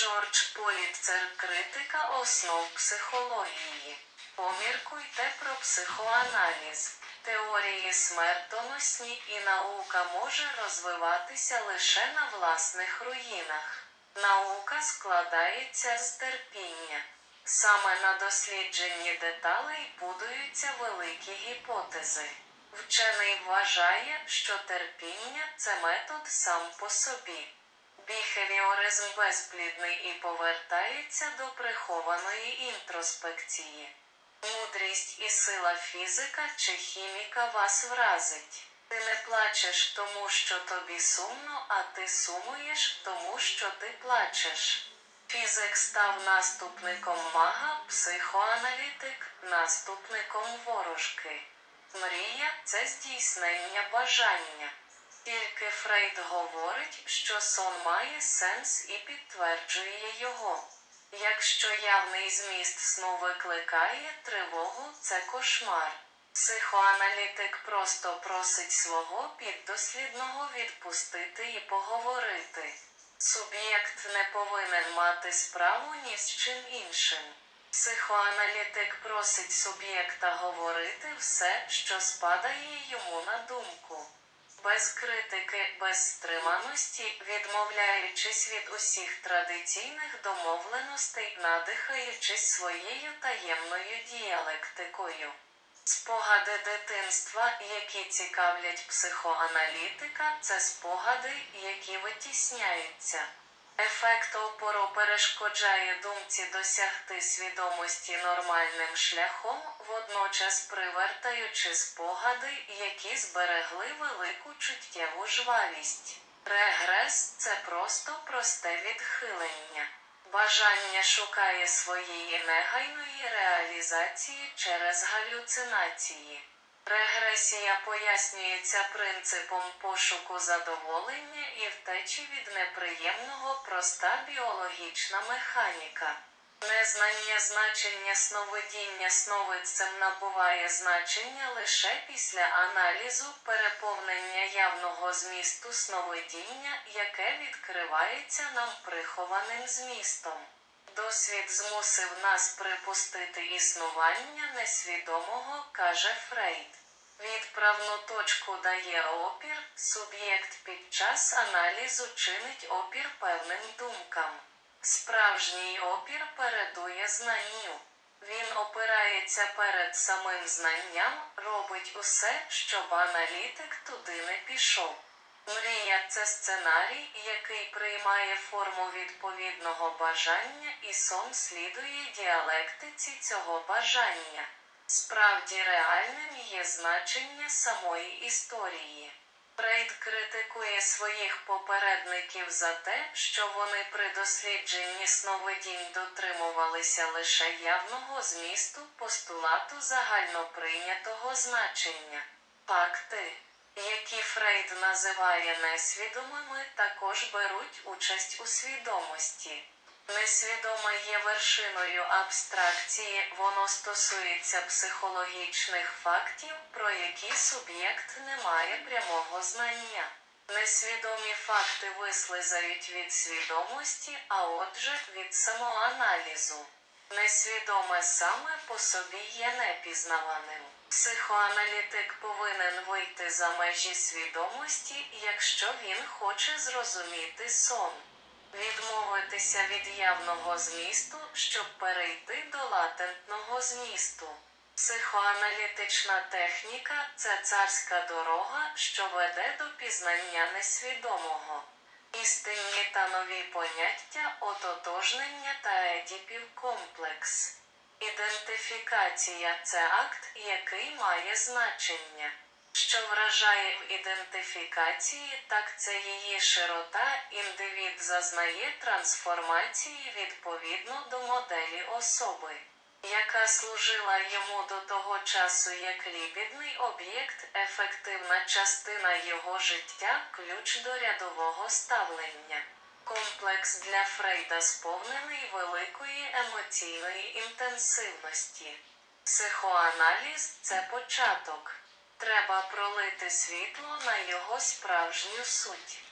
Джордж Політцер Критика основ психології. Поміркуйте про психоаналіз. Теорії смертоносні і наука може розвиватися лише на власних руїнах. Наука складається з терпіння. Саме на дослідженні деталей будуються великі гіпотези. Вчений вважає, що терпіння це метод сам по собі. Біхевіоризм безплідний і повертається до прихованої інтроспекції. Мудрість і сила фізика чи хіміка вас вразить. Ти не плачеш тому, що тобі сумно, а ти сумуєш тому, що ти плачеш. Фізик став наступником мага, психоаналітик, наступником ворожки. Мрія це здійснення бажання. Тільки Фрейд говорить, що сон має сенс і підтверджує його. Якщо явний зміст сну викликає тривогу, це кошмар. Психоаналітик просто просить свого піддослідного відпустити і поговорити. Суб'єкт не повинен мати справу ні з чим іншим. Психоаналітик просить суб'єкта говорити все, що спадає йому на думку. Без критики, без стриманості, відмовляючись від усіх традиційних домовленостей, надихаючись своєю таємною діалектикою. Спогади дитинства, які цікавлять психоаналітика, це спогади, які витісняються. Ефект опору перешкоджає думці досягти свідомості нормальним шляхом, водночас привертаючи спогади, які зберегли велику чуттєву жвавість. Регрес це просто просте відхилення. Бажання шукає своєї негайної реалізації через галюцинації. Регресія пояснюється принципом пошуку задоволення і втечі від неприємного проста біологічна механіка. Незнання значення сновидіння сновидцем набуває значення лише після аналізу переповнення явного змісту сновидіння, яке відкривається нам прихованим змістом. Досвід змусив нас припустити існування несвідомого, каже Фрейд. Відправну точку дає опір, суб'єкт під час аналізу чинить опір певним думкам. Справжній опір передує знанню. Він опирається перед самим знанням, робить усе, щоб аналітик туди не пішов. Мрія це сценарій, який приймає форму відповідного бажання, і сон слідує діалектиці цього бажання. Справді реальним є значення самої історії. Фрейд критикує своїх попередників за те, що вони при дослідженні сновидінь дотримувалися лише явного змісту постулату загальноприйнятого значення. Факти, які Фрейд називає несвідомими, також беруть участь у свідомості. Несвідоме є вершиною абстракції, воно стосується психологічних фактів, про які суб'єкт не має прямого знання. Несвідомі факти вислизають від свідомості, а отже від самоаналізу. Несвідоме саме по собі є непізнаваним. Психоаналітик повинен вийти за межі свідомості, якщо він хоче зрозуміти сон відмовитися від явного змісту, щоб перейти до латентного змісту. Психоаналітична техніка це царська дорога, що веде до пізнання несвідомого. Істинні та нові поняття, ототожнення та едіпів комплекс. Ідентифікація це акт, який має значення. Що вражає в ідентифікації, так це її широта, індивід зазнає трансформації відповідно до моделі особи, яка служила йому до того часу як лібідний об'єкт, ефективна частина його життя, ключ до рядового ставлення. Комплекс для Фрейда сповнений великої емоційної інтенсивності. Психоаналіз це початок. Треба пролити світло на його справжню суть.